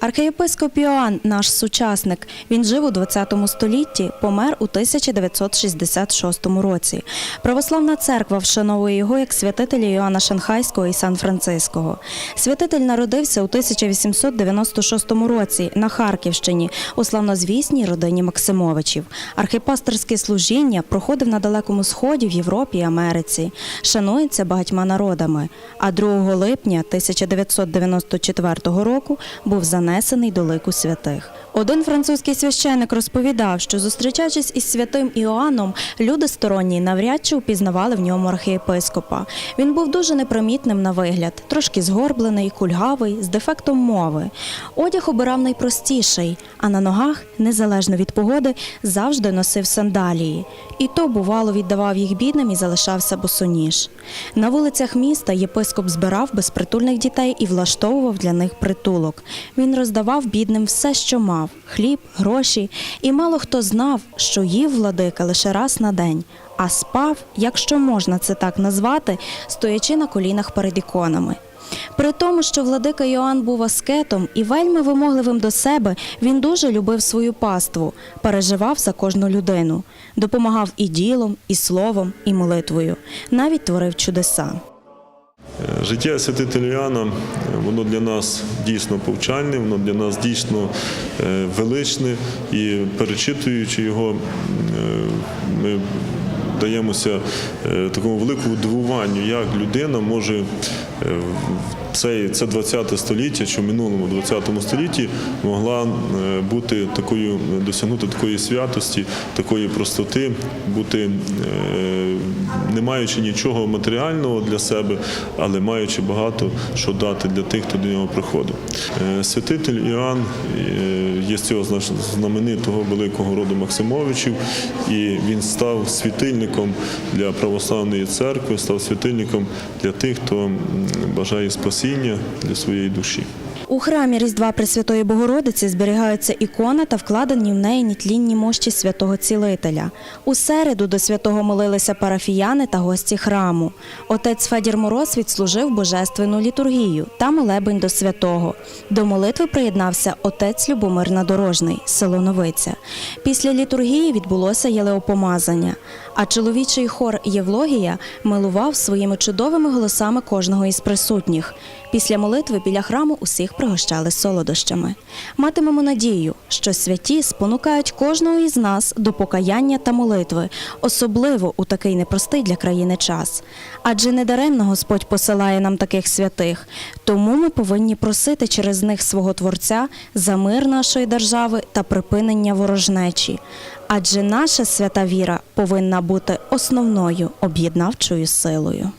Архієпископ Іоанн – наш сучасник. Він жив у 20 столітті, помер у 1966 році. Православна церква вшановує його як святителя Іоанна Шанхайського і Сан-Франциского. Святитель народився у 1896 році на Харківщині у славнозвісній родині Максимовичів. Архіпастерське служіння проходив на Далекому Сході, в Європі і Америці. Шанується багатьма народами. А 2 липня 1994 року був занесений до лику святих. Один французький священик розповідав, що зустрічаючись із святим Іоанном, люди сторонні навряд чи впізнавали в ньому архієпископа. Він був дуже непримітним на вигляд, трошки згорблений, кульгавий, з дефектом мови. Одяг обирав найпростіший, а на ногах, незалежно від погоди, завжди носив сандалії. І то, бувало, віддавав їх бідним і залишався босоніж. На вулицях міста єпископ збирав безпритульних дітей і влаштовував для них притулок. Він роздавав бідним все, що мав хліб, гроші, і мало хто знав, що їв владика лише раз на день, а спав, якщо можна це так назвати, стоячи на колінах перед іконами. При тому, що владика Йоанн був аскетом і вельми вимогливим до себе, він дуже любив свою паству, переживав за кожну людину, допомагав і ділом, і словом, і молитвою, навіть творив чудеса. Життя святителя Іоанна, воно для нас дійсно повчальне, воно для нас дійсно е, величне. І перечитуючи його, е, ми даємося е, такому великому дивуванню, як людина може е, в це 20 століття, чи в минулому 20 столітті могла е, бути такою, досягнути такої святості, такої простоти, бути не маючи нічого матеріального для себе, але маючи багато що дати для тих, хто до нього приходить. Е, Святитель Іоанн є з цього знаменитого великого роду Максимовичів, і він став світильником для православної церкви, став світильником для тих, хто бажає спасіння для своєї душі. У храмі Різдва Пресвятої Богородиці зберігаються ікона та вкладені в неї нітлінні мощі святого цілителя. У середу до святого молилися парафіяни та гості храму. Отець Федір Мороз відслужив божественну літургію та молебень до святого. До молитви приєднався отець Любомир Надорожний, село Новиця. Після літургії відбулося єлеопомазання, а чоловічий хор Євлогія милував своїми чудовими голосами кожного із присутніх. Після молитви біля храму усіх пригощали солодощами. Матимемо надію, що святі спонукають кожного із нас до покаяння та молитви, особливо у такий непростий для країни час. Адже недаремно Господь посилає нам таких святих, тому ми повинні просити через них свого Творця за мир нашої держави та припинення ворожнечі. Адже наша свята віра повинна бути основною об'єднавчою силою.